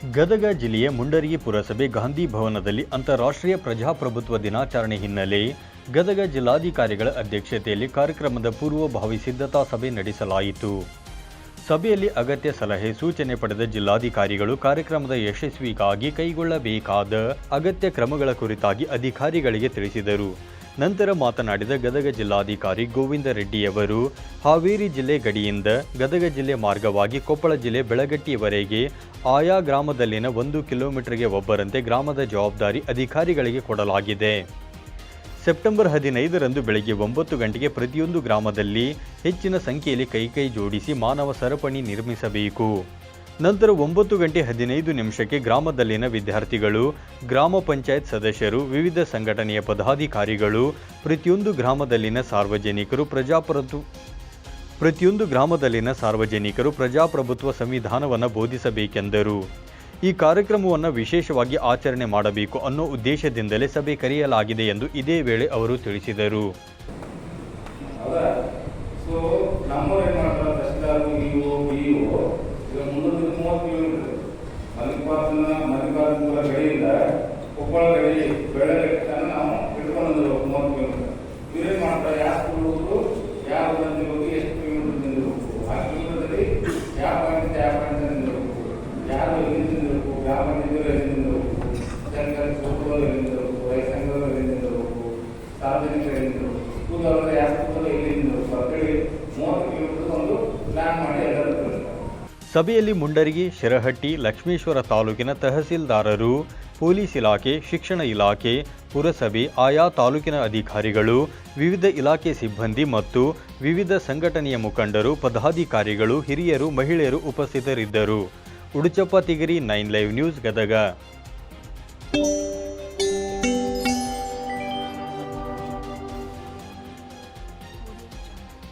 ಗದಗ ಜಿಲ್ಲೆಯ ಮುಂಡರಗಿ ಪುರಸಭೆ ಗಾಂಧಿ ಭವನದಲ್ಲಿ ಅಂತಾರಾಷ್ಟ್ರೀಯ ಪ್ರಜಾಪ್ರಭುತ್ವ ದಿನಾಚರಣೆ ಹಿನ್ನೆಲೆ ಗದಗ ಜಿಲ್ಲಾಧಿಕಾರಿಗಳ ಅಧ್ಯಕ್ಷತೆಯಲ್ಲಿ ಕಾರ್ಯಕ್ರಮದ ಪೂರ್ವಭಾವಿ ಸಿದ್ಧತಾ ಸಭೆ ನಡೆಸಲಾಯಿತು. ಸಭೆಯಲ್ಲಿ ಅಗತ್ಯ ಸಲಹೆ, ಸೂಚನೆ ಪಡೆದ ಜಿಲ್ಲಾಧಿಕಾರಿಗಳು ಕಾರ್ಯಕ್ರಮದ ಯಶಸ್ವಿಗಾಗಿ ಕೈಗೊಳ್ಳಬೇಕಾದ ಅಗತ್ಯ ಕ್ರಮಗಳ ಕುರಿತಾಗಿ ಅಧಿಕಾರಿಗಳಿಗೆ ತಿಳಿಸಿದರು. ನಂತರ ಮಾತನಾಡಿದ ಗದಗ ಜಿಲ್ಲಾಧಿಕಾರಿ ಗೋವಿಂದ ರೆಡ್ಡಿಯವರು ಹಾವೇರಿ ಜಿಲ್ಲೆ ಗಡಿಯಿಂದ ಗದಗ ಜಿಲ್ಲೆ ಮಾರ್ಗವಾಗಿ ಕೊಪ್ಪಳ ಜಿಲ್ಲೆ ಬೆಳಗಟ್ಟಿಯವರೆಗೆ ಆಯಾ ಗ್ರಾಮದಲ್ಲಿನ ಒಂದು ಕಿಲೋಮೀಟರ್ಗೆ ಒಬ್ಬರಂತೆ ಗ್ರಾಮದ ಜವಾಬ್ದಾರಿ ಅಧಿಕಾರಿಗಳಿಗೆ ಕೊಡಲಾಗಿದೆ. ಸೆಪ್ಟೆಂಬರ್ ಹದಿನೈದರಂದು ಬೆಳಗ್ಗೆ ಒಂಬತ್ತು ಗಂಟೆಗೆ ಪ್ರತಿಯೊಂದು ಗ್ರಾಮದಲ್ಲಿ ಹೆಚ್ಚಿನ ಸಂಖ್ಯೆಯಲ್ಲಿ ಕೈಕೈ ಜೋಡಿಸಿ ಮಾನವ ಸರಪಣಿ ನಿರ್ಮಿಸಬೇಕು. ನಂತರ ಒಂಬತ್ತು ಗಂಟೆ ಹದಿನೈದು ನಿಮಿಷಕ್ಕೆ ಗ್ರಾಮದಲ್ಲಿನ ವಿದ್ಯಾರ್ಥಿಗಳು, ಗ್ರಾಮ ಪಂಚಾಯತ್ ಸದಸ್ಯರು, ವಿವಿಧ ಸಂಘಟನೆಯ ಪದಾಧಿಕಾರಿಗಳು, ಪ್ರತಿಯೊಂದು ಗ್ರಾಮದಲ್ಲಿನ ಸಾರ್ವಜನಿಕರು ಪ್ರಜಾಪ್ರಭು, ಪ್ರತಿಯೊಂದು ಗ್ರಾಮದಲ್ಲಿನ ಸಾರ್ವಜನಿಕರು ಪ್ರಜಾಪ್ರಭುತ್ವ ಸಂವಿಧಾನವನ್ನು ಬೋಧಿಸಬೇಕೆಂದರು. ಈ ಕಾರ್ಯಕ್ರಮವನ್ನು ವಿಶೇಷವಾಗಿ ಆಚರಣೆ ಮಾಡಬೇಕು ಅನ್ನೋ ಉದ್ದೇಶದಿಂದಲೇ ಸಭೆ ಕರೆಯಲಾಗಿದೆ ಎಂದು ಇದೇ ವೇಳೆ ಅವರು ತಿಳಿಸಿದರು. ಈಗ ಮುನ್ನೂರ ಮೂವತ್ತು ಕಿಲೋಮೀಟರ್ ಮಲ್ಲಿಕಾರ್ಜುನ ಮಲ್ಲಿಕಾರ್ಜುನ ಗಡಿಯಿಂದ ಕೊಪ್ಪಳ ಗಡಿ, ಬೆಳೆ ತನಕ ನಾವು ಹಿಡ್ಕೊಂಡು ಮೂವತ್ತು ಕಿಲೋಮೀಟರ್ ಇವ್ರೇನು ಮಾಡ್ತಾರೆ. ಯಾವ ಸ್ಕೂಲ್ ಹೋದ್ರು ಯಾವ ಊರಲ್ಲಿ ಹೋಗಿ ಎಷ್ಟು ಕಿಲೋಮೀಟರ್ ನಿಂದಿರಬೇಕು ಆ ಕಿಲೋಮೀಟರ್ದಲ್ಲಿ ಯಾವ ಪಾಯಿಂಟ್ ಯಾವ ಪಾಯಿಂಟ್ ನಿಂದಿರಬೇಕು ಯಾರು ಎಲ್ಲಿ ನಿಂದಿರಬೇಕು ಯಾವ ನಿಂದಿರೋ ಎಲ್ಲಿ ನಿಂದಿರಬೇಕು ಸರ್ಕಾರಿ ಸ್ಕೂಲ್ಗಳು ಎಲ್ಲಿ ನಿಂದಿರಬೇಕು ರೈತ ಸಂಘಗಳು ಎಲ್ಲಿ ನಿಂದಿರಬೇಕು ಸಾರ್ವಜನಿಕರು ಎಲ್ಲಿ ನಿಂದಿರಬೇಕು ಅವರ ಯಾವ ಸ್ಕೂಲ್ ಎಲ್ಲಿ ನಿಂದಿರಬೇಕು ಅಂತೇಳಿ ಮೂವತ್ತು ಕಿಲೋಮೀಟರ್ ಒಂದು ಪ್ಲಾನ್ ಮಾಡಿ ಎಲ್ಲರೂ ಕಳಿಸ್ತಾರೆ ಸಭೆಯಲ್ಲಿ ಮುಂಡರಗಿ, ಶಿರಹಟ್ಟಿ, ಲಕ್ಷ್ಮೇಶ್ವರ ತಾಲೂಕಿನ ತಹಸೀಲ್ದಾರರು, ಪೊಲೀಸ್ ಇಲಾಖೆ, ಶಿಕ್ಷಣ ಇಲಾಖೆ, ಪುರಸಭೆ, ಆಯಾ ತಾಲೂಕಿನ ಅಧಿಕಾರಿಗಳು, ವಿವಿಧ ಇಲಾಖೆ ಸಿಬ್ಬಂದಿ ಮತ್ತು ವಿವಿಧ ಸಂಘಟನೆಯ ಮುಖಂಡರು, ಪದಾಧಿಕಾರಿಗಳು, ಹಿರಿಯರು, ಮಹಿಳೆಯರು ಉಪಸ್ಥಿತರಿದ್ದರು. Uduchappa, Tigiri, nine live news, Gadag.